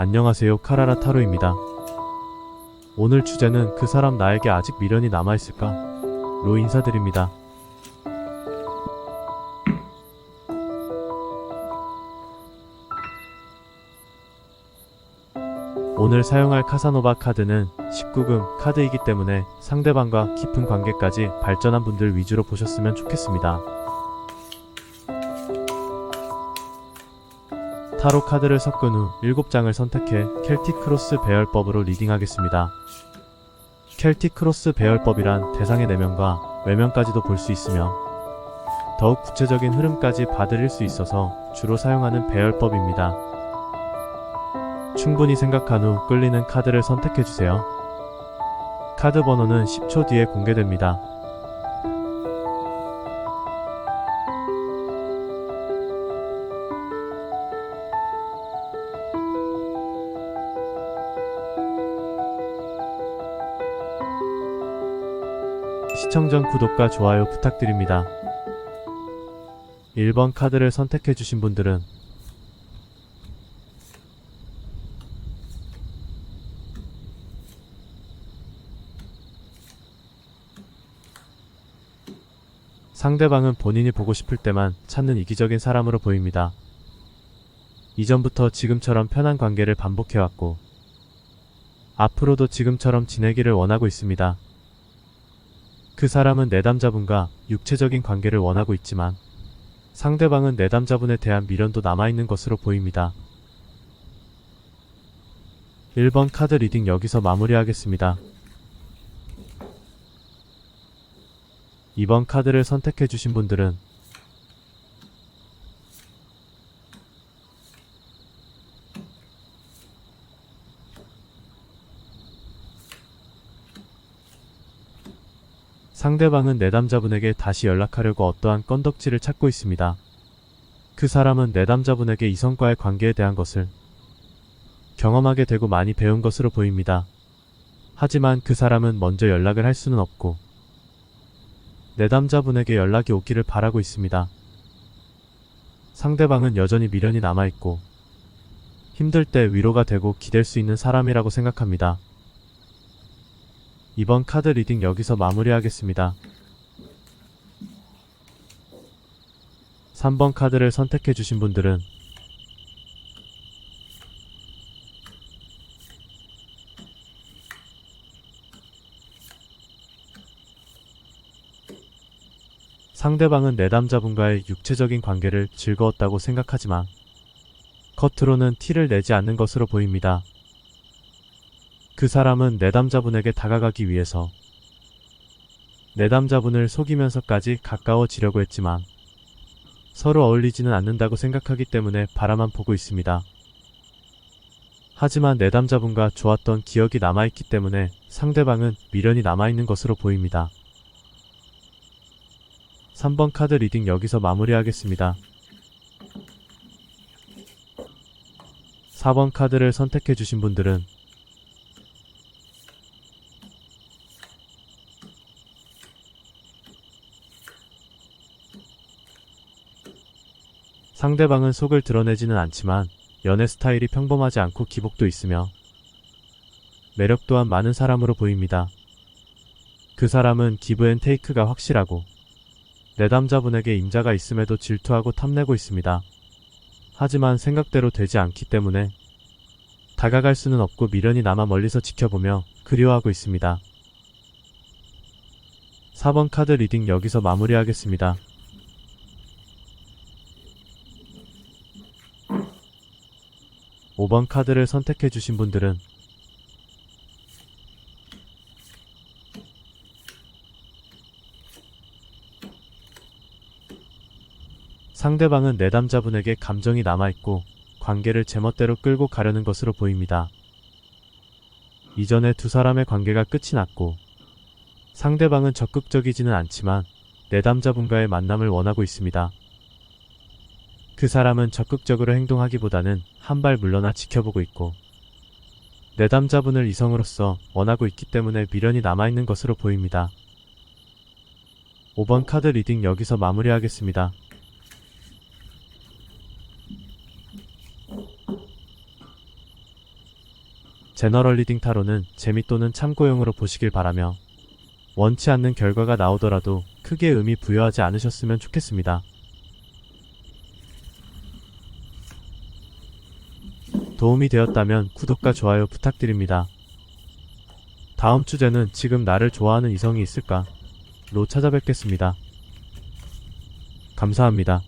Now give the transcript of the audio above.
안녕하세요. 카라라 타로입니다. 오늘 주제는 그 사람 나에게 아직 미련이 남아있을까? 로 인사드립니다. 오늘 사용할 카사노바 카드는 19금 카드이기 때문에 상대방과 깊은 관계까지 발전한 분들 위주로 보셨으면 좋겠습니다. 타로 카드를 섞은 후 7장을 선택해 켈틱 크로스 배열법으로 리딩하겠습니다. 켈틱 크로스 배열법이란 대상의 내면과 외면까지도 볼 수 있으며 더욱 구체적인 흐름까지 받아들일 수 있어서 주로 사용하는 배열법입니다. 충분히 생각한 후 끌리는 카드를 선택해주세요. 카드 번호는 10초 뒤에 공개됩니다. 시청 전 구독과 좋아요 부탁드립니다. 1번 카드를 선택해 주신 분들은 상대방은 본인이 보고 싶을 때만 찾는 이기적인 사람으로 보입니다. 이전부터 지금처럼 편한 관계를 반복해왔고, 앞으로도 지금처럼 지내기를 원하고 있습니다. 그 사람은 내담자분과 육체적인 관계를 원하고 있지만, 상대방은 내담자분에 대한 미련도 남아있는 것으로 보입니다. 1번 카드 리딩 여기서 마무리하겠습니다. 2번 카드를 선택해주신 분들은 상대방은 내담자분에게 다시 연락하려고 어떠한 건덕지를 찾고 있습니다. 그 사람은 내담자분에게 이성과의 관계에 대한 것을 경험하게 되고 많이 배운 것으로 보입니다. 하지만 그 사람은 먼저 연락을 할 수는 없고 내담자분에게 연락이 오기를 바라고 있습니다. 상대방은 여전히 미련이 남아있고 힘들 때 위로가 되고 기댈 수 있는 사람이라고 생각합니다. 이번 카드 리딩 여기서 마무리하겠습니다. 3번 카드를 선택해 주신 분들은 상대방은 내담자분과의 육체적인 관계를 즐거웠다고 생각하지만 겉으로는 티를 내지 않는 것으로 보입니다. 그 사람은 내담자분에게 다가가기 위해서 내담자분을 속이면서까지 가까워지려고 했지만 서로 어울리지는 않는다고 생각하기 때문에 바라만 보고 있습니다. 하지만 내담자분과 좋았던 기억이 남아있기 때문에 상대방은 미련이 남아있는 것으로 보입니다. 3번 카드 리딩 여기서 마무리하겠습니다. 4번 카드를 선택해주신 분들은 상대방은 속을 드러내지는 않지만 연애 스타일이 평범하지 않고 기복도 있으며 매력 또한 많은 사람으로 보입니다. 그 사람은 기브 앤 테이크가 확실하고 내담자분에게 임자가 있음에도 질투하고 탐내고 있습니다. 하지만 생각대로 되지 않기 때문에 다가갈 수는 없고 미련이 남아 멀리서 지켜보며 그리워하고 있습니다. 4번 카드 리딩 여기서 마무리하겠습니다. (5번) 카드를 선택해 주신 분들은 상대방은 내담자분에게 감정이 남아있고 관계를 제멋대로 끌고 가려는 것으로 보입니다. 이전에 두 사람의 관계가 끝이 났고 상대방은 적극적이지는 않지만 내담자분과의 만남을 원하고 있습니다. 그 사람은 적극적으로 행동하기보다는 한 발 물러나 지켜보고 있고 내담자분을 이성으로서 원하고 있기 때문에 미련이 남아있는 것으로 보입니다. 5번 카드 리딩 여기서 마무리하겠습니다. 제너럴 리딩 타로는 재미 또는 참고용으로 보시길 바라며 원치 않는 결과가 나오더라도 크게 의미 부여하지 않으셨으면 좋겠습니다. 도움이 되었다면 구독과 좋아요 부탁드립니다. 다음 주제는 지금 나를 좋아하는 이성이 있을까? 로 찾아뵙겠습니다. 감사합니다.